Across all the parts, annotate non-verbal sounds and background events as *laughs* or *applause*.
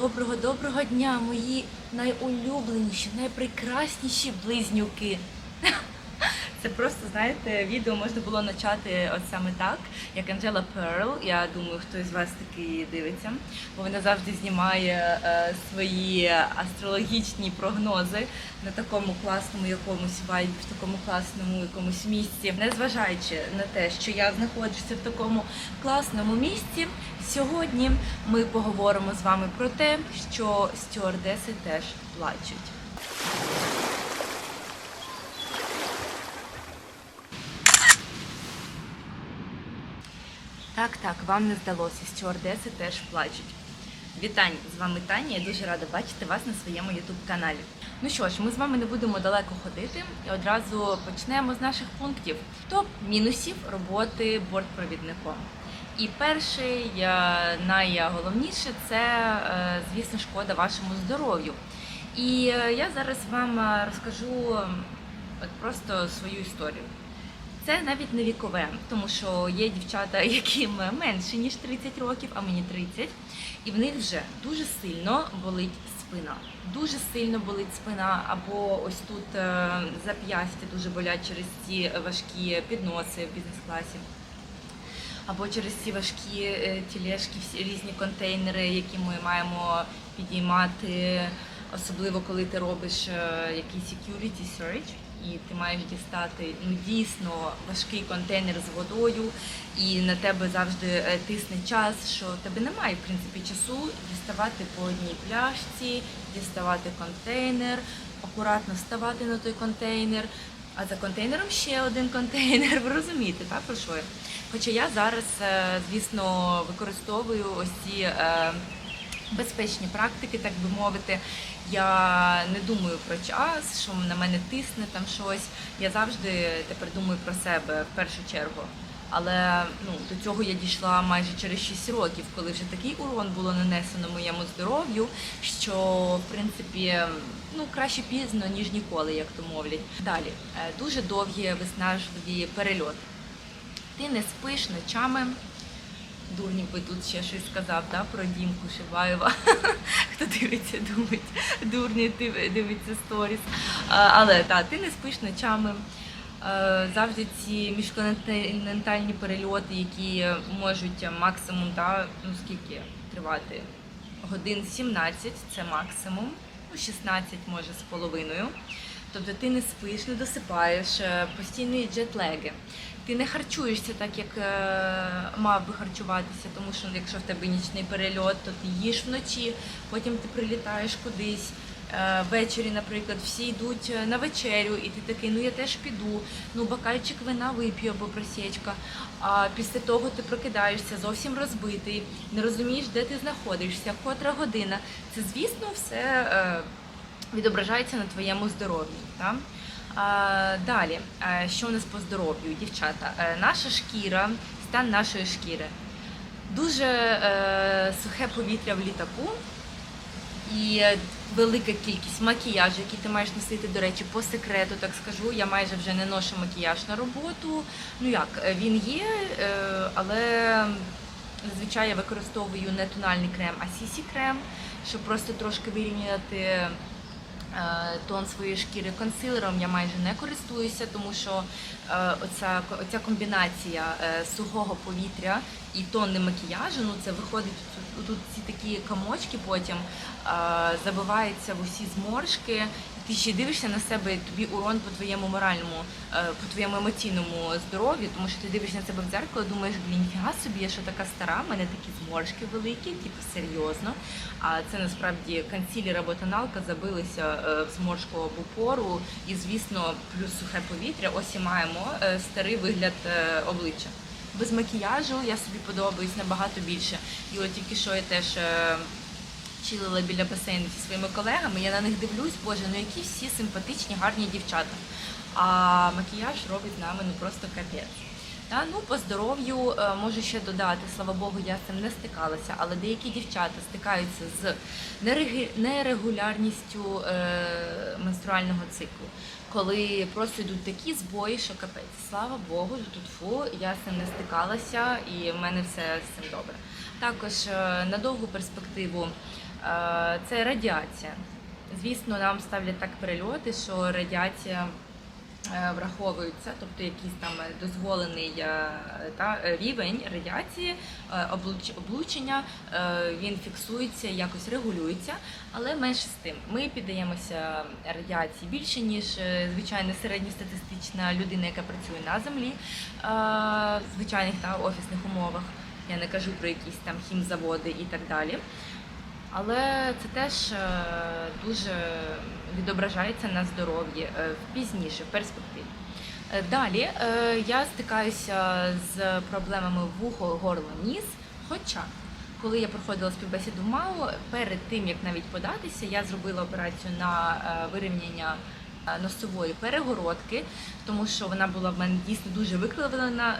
Доброго, доброго дня, мої найулюбленіші, найпрекрасніші близнюки. Це просто, знаєте, відео можна було почати от саме так, як Анджела Перл. Я думаю, хтось з вас таки дивиться, бо вона завжди знімає е, свої астрологічні прогнози на такому класному якомусь вайбі, в такому класному якомусь місці. Незважаючи на те, що я знаходжуся в такому класному місці, сьогодні ми поговоримо з вами про те, що стюардеси теж плачуть. Так, так, вам не здалося, стюардеси теж плачуть. Вітань, з вами Таня. Я дуже рада бачити вас на своєму youtube каналі. Ну що ж, ми з вами не будемо далеко ходити і одразу почнемо з наших пунктів. Топ мінусів роботи бортпровідником. І перший, найголовніше, це, е, звісно, шкода вашому здоров'ю. І е, я зараз вам е, розкажу от просто свою історію. Це навіть не вікове, тому що є дівчата, *laughs* яким менше ніж 30 років, а мені 30, і в них вже дуже сильно болить спина. Дуже сильно болить спина, або ось тут е, зап'ястя дуже болять через ці важкі підноси в бізнес-класі. Або через ці важкі е, тілешки, всі різні контейнери, які ми маємо підіймати, особливо коли ти робиш е, якийсь security search, і ти маєш дістати ну дійсно важкий контейнер з водою, і на тебе завжди е, тисне час, що тебе немає в принципі часу діставати по одній пляшці, діставати контейнер, акуратно ставати на той контейнер. А за контейнером ще один контейнер. Ви розумієте, так про що я? Хоча я зараз, е, звісно, використовую ось ці е, безпечні практики, так би мовити. Я не думаю про час, що на мене тисне там щось. Я завжди тепер думаю про себе в першу чергу. Але ну, до цього я дійшла майже через 6 років, коли вже такий урон було нанесено моєму здоров'ю, що в принципі ну краще пізно ніж ніколи, як то мовлять. Далі е, дуже довгі виснажливі перельоти. Ти не спиш ночами. Дурнів би тут ще щось сказав да, про Дімку Шиваєва. *laughs* Хто дивиться, думать, дурні див- дивиться сторіс. Але так, ти не спиш ночами. Завжди ці міжконтинентальні перельоти, які можуть максимум, да, ну скільки тривати? Годин 17 це максимум, ну 16 може з половиною. Тобто ти не спиш, не досипаєш, е, постійні джетлеги. Ти не харчуєшся так, як е, мав би харчуватися, тому що якщо в тебе нічний перельот, то ти їш вночі, потім ти прилітаєш кудись. Е, Ввечері, наприклад, всі йдуть на вечерю, і ти такий, ну я теж піду, ну бокальчик вина вип'ю або просічка. А після того ти прокидаєшся зовсім розбитий, не розумієш, де ти знаходишся, котра година. Це, звісно, все відображається на твоєму здоров'ї. Так? Далі, що у нас по здоров'ю, дівчата? Е, Наша шкіра, стан нашої шкіри. Дуже е, сухе повітря в літаку і велика кількість макіяжу, який ти маєш носити. До речі, по секрету, так скажу, я майже вже не ношу макіяж на роботу. Ну як, він є, е, але зазвичай я використовую не тональний крем, а сісі крем, щоб просто трошки вирівняти тон своєї шкіри консилером я майже не користуюся, тому що е, оця, оця комбінація е, сухого повітря і тонни макіяжу, ну це виходить тут, ці такі комочки потім е, забиваються в усі зморшки. Ти ще дивишся на себе, тобі урон по твоєму моральному, е, по твоєму емоційному здоров'ю, тому що ти дивишся на себе в дзеркало, думаєш, блін, фіга собі, я що така стара, в мене такі зморшки великі, типу серйозно. А це насправді консілер або тоналка забилися е, в зморшку або пору, і звісно, плюс сухе повітря. Ось і маємо е, старий вигляд обличчя. Без макіяжу я собі подобаюсь набагато більше. І от тільки що я теж чилила біля басейну зі своїми колегами. Я на них дивлюсь, боже, ну які всі симпатичні, гарні дівчата. А макіяж робить нами ну просто капець. Та, ну, по здоров'ю е, можу ще додати, слава Богу, я з цим не стикалася, але деякі дівчата стикаються з нерегулярністю е, менструального циклу, коли просто йдуть такі збої, що капець. Слава Богу, тут фу, я з цим не стикалася і в мене все з цим добре. Також е, на довгу перспективу Це радіація. Звісно, нам ставлять так перельоти, що радіація е, враховується, тобто якийсь там дозволений е, та, е, рівень радіації, е, облучення, е, він фіксується, якось регулюється, але менше з тим. Ми піддаємося радіації більше, ніж е, звичайна середньостатистична людина, яка працює на землі, е, в звичайних та офісних умовах. Я не кажу про якісь там хімзаводи і так далі. Але це теж е, дуже відображається на здоров'ї е, пізніше, в перспективі. Е, Далі я стикаюся з проблемами вухо, горло, ніс. Хоча, коли я проходила співбесіду в МАУ, перед тим як навіть податися, я зробила операцію на вирівняння носової перегородки, тому що вона була в мене дійсно дуже викривлена.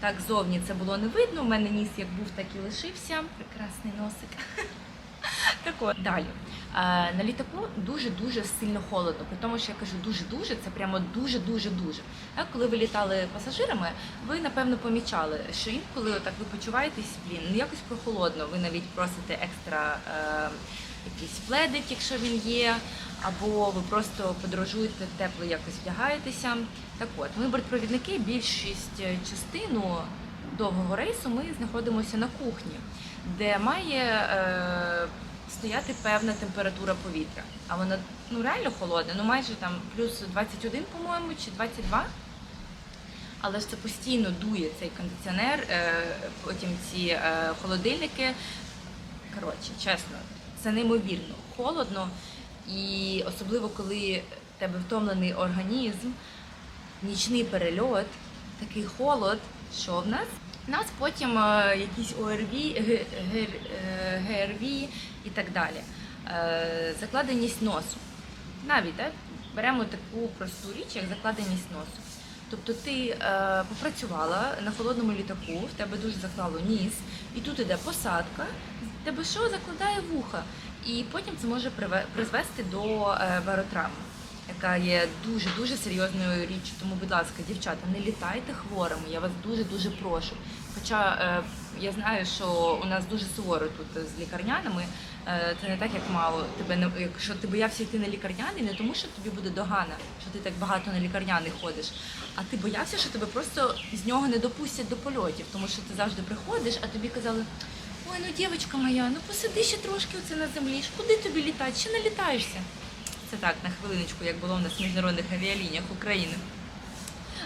Так зовні це було не видно. У мене ніс як був, так і лишився. Прекрасний носик. *laughs* Так от, далі. Е, на літаку дуже-дуже сильно холодно. При тому, що я кажу дуже-дуже, це прямо дуже-дуже-дуже. Так, коли ви літали пасажирами, ви напевно помічали, що інколи так ви почуваєтесь, блін, ну якось прохолодно. Ви навіть просите екстра е, якийсь пледик, якщо він є, або ви просто подорожуєте тепло, якось вдягаєтеся. Так от, ми бортпровідники, більшість е, частину довгого рейсу ми знаходимося на кухні, де має е, стояти певна температура повітря. А вона ну реально холодна, ну майже там плюс 21, по-моєму, чи 22. Але ж це постійно дує цей кондиціонер, е, потім ці е, холодильники. Коротше, чесно, це неймовірно холодно, і особливо коли в тебе втомлений організм, нічний перельот, такий холод, що в нас? У нас потім е, якісь ОРВІ, Г- Г- е, ГРВІ і так далі. Е, закладеність носу. Навіть так, беремо таку просту річ, як закладеність носу. Тобто ти попрацювала на холодному літаку, в тебе дуже заклало ніс, і тут іде посадка, тебе що закладає вуха, і потім це може призвести до е, баротравми, яка є дуже дуже серйозною річчю. Тому, будь ласка, дівчата, не літайте хворими. Я вас дуже дуже прошу. Хоча е, я знаю, що у нас дуже суворо тут з лікарняними. Е, Це не так, як мало. Тебе не якщо ти боявся йти на лікарняний, не тому, що тобі буде догана, що ти так багато на лікарняний ходиш, а ти боявся, що тебе просто з нього не допустять до польотів, тому що ти завжди приходиш, а тобі казали. Ой, ну дівчинка моя, ну посиди ще трошки оце на землі. ж Куди тобі літати? Ще не літаєшся. Це так, на хвилиночку, як було в нас в міжнародних авіалініях України.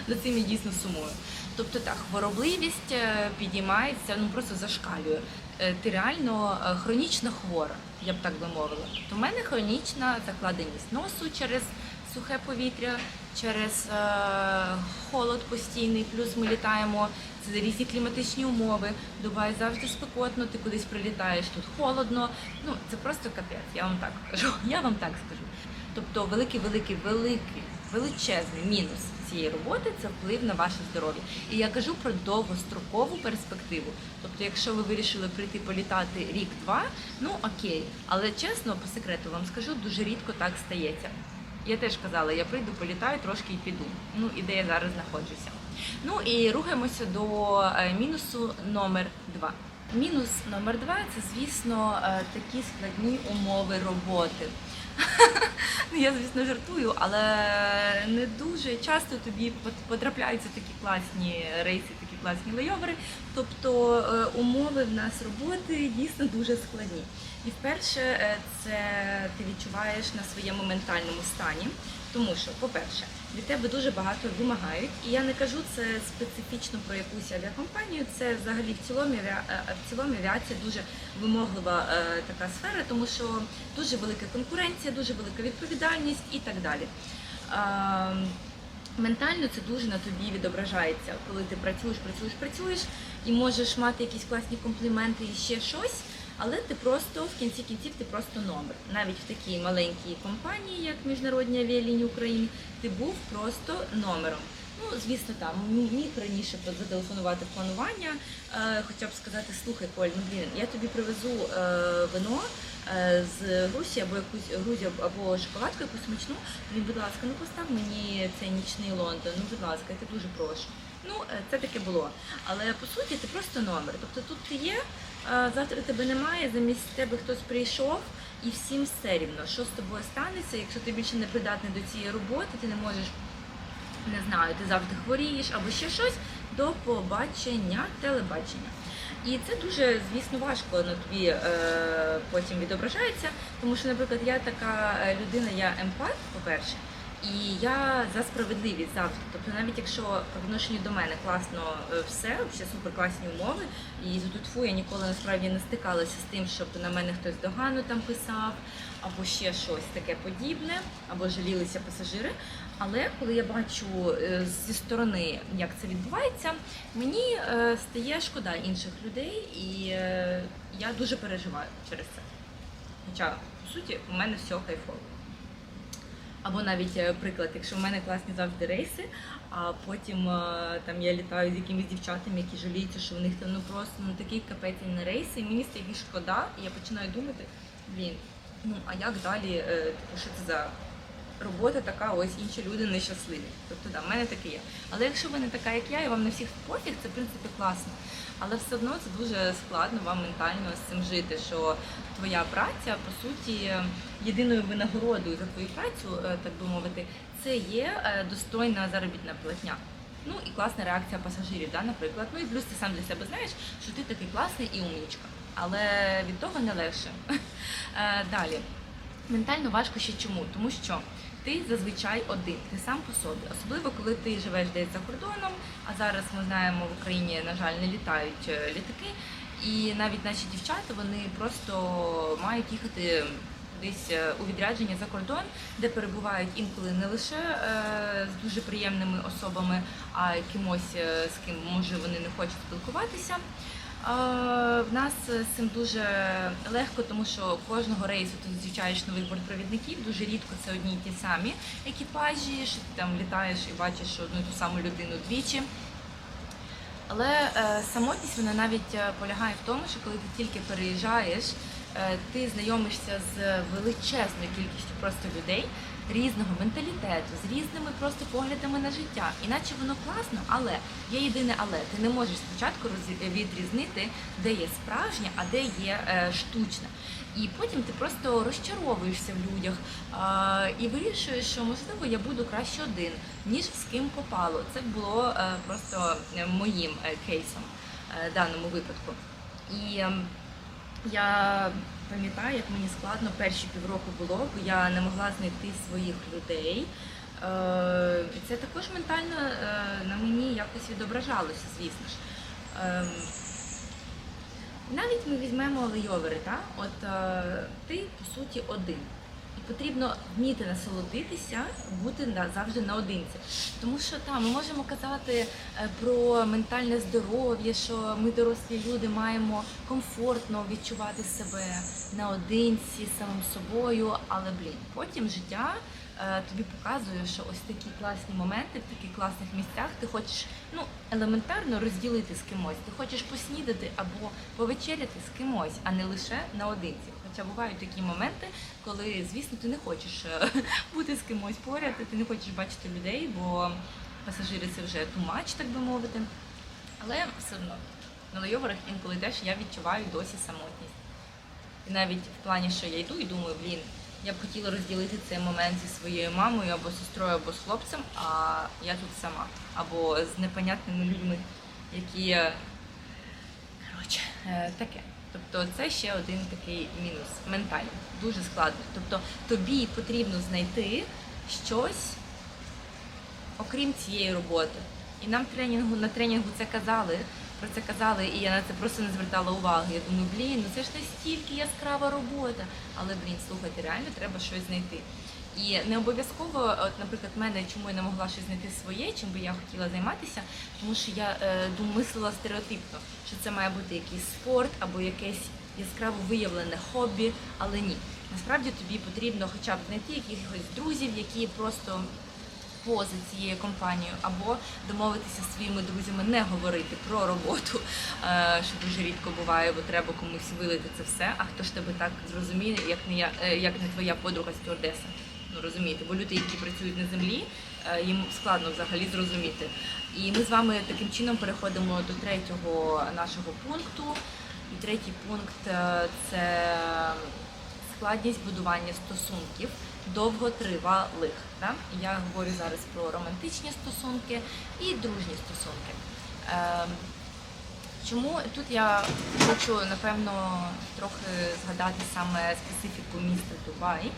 За цим я дійсно сумую. Тобто так, хворобливість е, підіймається, ну просто зашкалює. Е, Ти реально е, хронічно хвора, я б так би мовила. То в мене хронічна закладеність носу через сухе повітря, через е, холод постійний, плюс ми літаємо. Це різні кліматичні умови. Дубай завжди спекотно, ти кудись прилітаєш, тут холодно. Ну це просто капець, я вам так кажу. *laughs* Я вам так скажу. Тобто великий, великий, великий, величезний мінус цієї роботи це вплив на ваше здоров'я. І я кажу про довгострокову перспективу. Тобто, якщо ви вирішили прийти політати рік-два, ну окей. Але чесно, по секрету вам скажу, дуже рідко так стається. Я теж казала, я прийду, політаю трошки і піду. Ну і де я зараз знаходжуся. Ну і рухаємося до е, мінусу номер два. Мінус номер два це, звісно, е, такі складні умови роботи. *laughs* Ну, я, звісно, жартую, але не дуже часто тобі потрапляються такі класні рейси, такі класні лейовери. Тобто е, умови в нас роботи дійсно дуже складні. І вперше це ти відчуваєш на своєму ментальному стані, тому що, по-перше, від тебе дуже багато вимагають, і я не кажу це специфічно про якусь авіакомпанію. Це взагалі в цілому е, в цілому авіація дуже вимоглива е, така сфера, тому що дуже велика конкуренція, дуже велика відповідальність і так далі. Ем, Ментально це дуже на тобі відображається, коли ти працюєш, працюєш, працюєш і можеш мати якісь класні компліменти і ще щось, але ти просто в кінці кінців ти просто номер. Навіть в такій маленькій компанії, як Міжнародні авіалінії України, ти був просто номером. Ну, звісно, там міг раніше зателефонувати в планування, е, хоча б сказати, слухай, Коль, ну блін, я тобі привезу е, вино е, з Грузії або якусь Грузію або шоколадку якусь смачну. Блін, будь ласка, ну постав мені цей нічний Лондон. Ну, будь ласка, я тебе дуже прошу. Ну, е, це таке було. Але по суті ти просто номер. Тобто тут ти є, завтра тебе немає, замість тебе хтось прийшов. І всім все рівно, що з тобою станеться, якщо ти більше не придатний до цієї роботи, ти не можеш не знаю, ти завжди хворієш або ще щось, до побачення, телебачення. І це дуже, звісно, важко на тобі е, потім відображається, тому що, наприклад, я така е, людина, я емпат, по-перше, і я за справедливість завжди. Тобто, навіть якщо по відношенню до мене класно е, все, ще супер класні умови, і за тутфу я ніколи насправді не стикалася з тим, щоб на мене хтось догану там писав, або ще щось таке подібне, або жалілися пасажири. Але коли я бачу е, зі сторони, як це відбувається, мені е, стає шкода інших людей, і я дуже переживаю через це. Хоча, по суті, у мене все кайфово. Або навіть е, приклад, якщо в мене класні завжди рейси, а потім е, там я літаю з якимись дівчатами, які жаліються, що в них там ну просто ну такий капець на рейси, і мені стає шкода, і я починаю думати, блін, ну а як далі, е, типу, що це за робота така, ось інші люди нещасливі. Тобто, да, в мене таке є. Але якщо ви не така, як я, і вам на всіх пофіг, це в принципі класно. Але все одно це дуже складно вам ментально з цим жити, що твоя праця, по суті, єдиною винагородою за твою працю, е, так би мовити, це є е, достойна заробітна платня. Ну і класна реакція пасажирів, да, наприклад. Ну і плюс ти сам для себе знаєш, що ти такий класний і умнічка. Але від того не легше. *laughs* Е, Далі. Ментально важко ще чому? Тому що ти зазвичай один, ти сам по собі, особливо коли ти живеш десь за кордоном. А зараз ми знаємо в Україні, на жаль, не літають літаки, і навіть наші дівчата вони просто мають їхати десь е, у відрядження за кордон, де перебувають інколи не лише е, з дуже приємними особами, а кимось, е, з ким може вони не хочуть спілкуватися. В нас з цим дуже легко, тому що кожного рейсу ти зустрічаєш нових бортпровідників. Дуже рідко це одні й ті самі екіпажі, що ти там літаєш і бачиш одну і ту саму людину двічі. Але е, самотність вона навіть е, полягає в тому, що коли ти тільки переїжджаєш, е, ти знайомишся з величезною кількістю просто людей різного менталітету, з різними просто поглядами на життя. Іначе воно класно, але є єдине але. Ти не можеш спочатку відрізнити, де є справжнє, а де є е, штучне. І потім ти просто розчаровуєшся в людях і вирішуєш, що можливо я буду краще один, ніж з ким попало. Це було е, просто е, моїм кейсом в даному випадку. І ем, я пам'ятаю, як мені складно перші півроку було, бо я не могла знайти своїх людей. Е, Це також ментально е, на мені якось відображалося, звісно ж. Ем, навіть ми візьмемо лейовери, так? от е, ти по суті один. Потрібно вміти насолодитися, бути завжди наодинці. Тому що там ми можемо казати е, про ментальне здоров'я, що ми дорослі люди маємо комфортно відчувати себе наодинці самим собою, але блін, потім життя е, тобі показує, що ось такі класні моменти в таких класних місцях ти хочеш ну елементарно розділити з кимось. Ти хочеш поснідати або повечеряти з кимось, а не лише наодинці. Хоча бувають такі моменти, коли, звісно, ти не хочеш е, *laughs* бути з кимось поряд, ти не хочеш бачити людей, бо пасажири це вже тумач, так би мовити. Але все одно на лайоверах інколи теж я відчуваю досі самотність. І навіть в плані, що я йду і думаю, блін, я б хотіла розділити цей момент зі своєю мамою або сестрою, або з хлопцем, а я тут сама, або з непонятними людьми, які е, коротше, е, таке. Тобто це ще один такий мінус ментальний, дуже складно. Тобто тобі потрібно знайти щось, окрім цієї роботи. І нам тренінгу на тренінгу це казали, про це казали, і я на це просто не звертала уваги. Я думаю, блін, ну це ж настільки яскрава робота. Але блін, слухайте, реально треба щось знайти. І не обов'язково, от, наприклад, мене чому я не могла щось знайти своє, чим би я хотіла займатися, тому що я е, мислила стереотипно, що це має бути якийсь спорт або якесь яскраво виявлене хобі, але ні. Насправді тобі потрібно хоча б знайти якихось друзів, які просто поза цією компанією, або домовитися зі своїми друзями не говорити про роботу, е, що дуже рідко буває, бо треба комусь вилити це все. А хто ж тебе так зрозуміє, як не я, е, як не твоя подруга стюардеса? Ну розумієте, бо люди, які працюють на землі, е, їм складно взагалі зрозуміти. І ми з вами таким чином переходимо до третього нашого пункту. І третій пункт е, це складність будування стосунків довготривалих. Да? Я говорю зараз про романтичні стосунки і дружні стосунки. Ем, Чому тут я хочу напевно трохи згадати саме специфіку міста Дубай, е,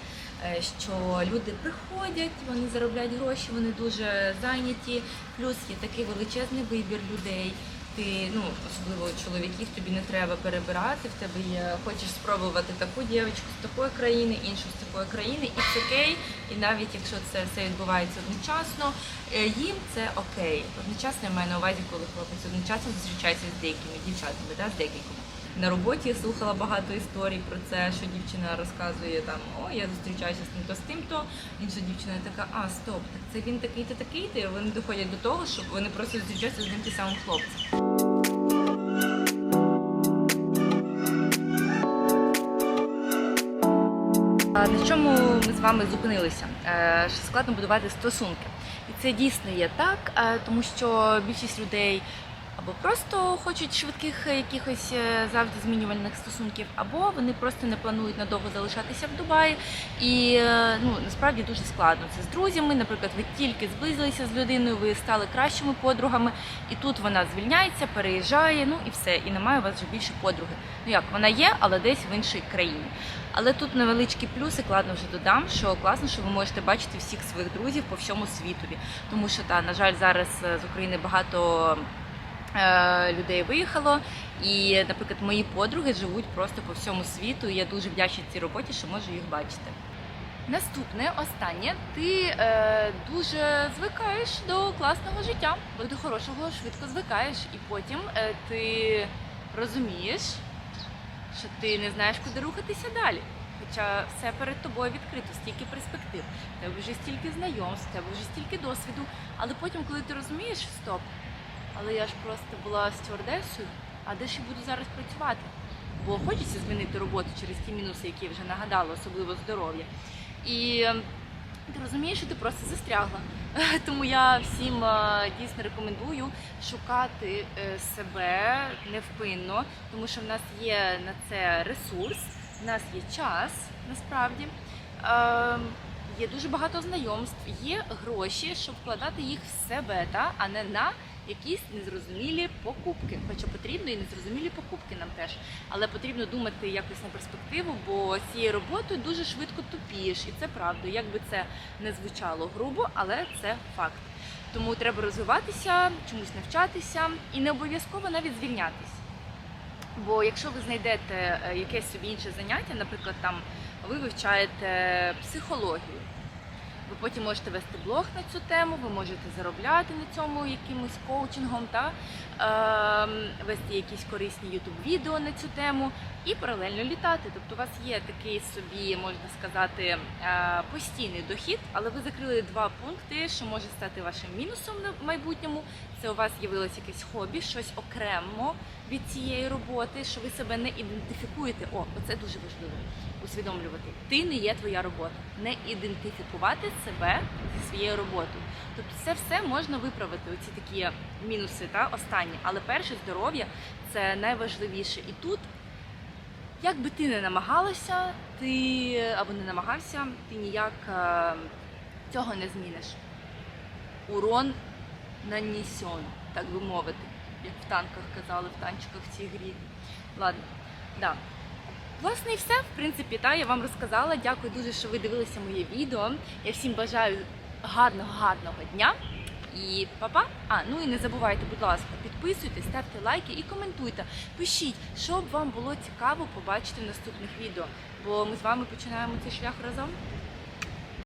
що люди приходять, вони заробляють гроші, вони дуже зайняті. Плюс є такий величезний вибір людей. Ти ну особливо чоловіків, тобі не треба перебирати. В тебе є хочеш спробувати таку дівчинку з такої країни, іншу з такої країни, і це окей. І навіть якщо це все відбувається одночасно, е, їм це окей. Одночасно я маю на увазі, коли хлопець одночасно зустрічається з деякими дівчатами, да, з декількома. На роботі слухала багато історій про це, що дівчина розказує там, о, я зустрічаюся з тим-то з тим-то. Інша дівчина така, а стоп, так це він такий-то такий-то. Вони доходять до того, що вони просто зустрічаються з ним тим самим хлопцем. На чому ми з вами зупинилися? Е, Що складно будувати стосунки. І це дійсно є так, е, тому що більшість людей або просто хочуть швидких е, якихось е, завжди змінювальних стосунків, або вони просто не планують надовго залишатися в Дубаї. І е, ну насправді дуже складно. Це з друзями. Наприклад, ви тільки зблизилися з людиною, ви стали кращими подругами, і тут вона звільняється, переїжджає, ну і все, і немає у вас вже більше подруги. Ну як вона є, але десь в іншій країні. Але тут невеличкі плюси, кладно вже додам, що класно, що ви можете бачити всіх своїх друзів по всьому світові. Тому що та, на жаль, зараз з України багато людей виїхало. І, наприклад, мої подруги живуть просто по всьому світу. І я дуже вдячна цій роботі, що можу їх бачити. Наступне, останнє, ти е, дуже звикаєш до класного життя, бо до хорошого швидко звикаєш, і потім е, ти розумієш, що ти не знаєш, куди рухатися далі. Хоча все перед тобою відкрито, стільки перспектив, тебе вже стільки знайомств, тебе вже стільки досвіду. Але потім, коли ти розумієш, стоп, але я ж просто була стюардесою, а де ж я буду зараз працювати? Бо хочеться змінити роботу через ті мінуси, які я вже нагадала, особливо здоров'я. І ем, ти розумієш, що ти просто застрягла. *laughs* Тому я всім е, дійсно рекомендую шукати е, себе невпинно, тому що в нас є на це ресурс, в нас є час насправді. Ем, Є дуже багато знайомств, є гроші, щоб вкладати їх в себе, та, а не на якісь незрозумілі покупки. Хоча потрібно і незрозумілі покупки нам теж. Але потрібно думати якось на перспективу, бо цією роботою дуже швидко тупієш. І це правда. Як би це не звучало грубо, але це факт. Тому треба розвиватися, чомусь навчатися і не обов'язково навіть звільнятись. Бо якщо ви знайдете е, якесь собі інше заняття, наприклад, там ви вивчаєте психологію, ви потім можете вести блог на цю тему, ви можете заробляти на цьому якимось коучингом, та ем, вести якісь корисні youtube відео на цю тему і паралельно літати. Тобто у вас є такий собі, можна сказати, е, постійний дохід, але ви закрили два пункти, що може стати вашим мінусом на майбутньому. Це у вас з'явилось якесь хобі, щось окремо від цієї роботи, що ви себе не ідентифікуєте. О, оце дуже важливо усвідомлювати. Ти не є твоя робота, не ідентифікувати себе зі своєю роботою. Тобто це все можна виправити. Оці такі мінуси, та останні. Але перше здоров'я це найважливіше. І тут, як би ти не намагалася, ти або не намагався, ти ніяк е, цього не зміниш. Урон нанесен, так би мовити, як в танках казали, в танчиках в цій грі. Ладно, да. Власне, і все, в принципі, та, я вам розказала. Дякую дуже, що ви дивилися моє відео. Я всім бажаю гарного, гарного дня. І па-па. А, ну і не забувайте, будь ласка, підписуйтесь, ставте лайки і коментуйте. Пишіть, що б вам було цікаво побачити в наступних відео. Бо ми з вами починаємо цей шлях разом.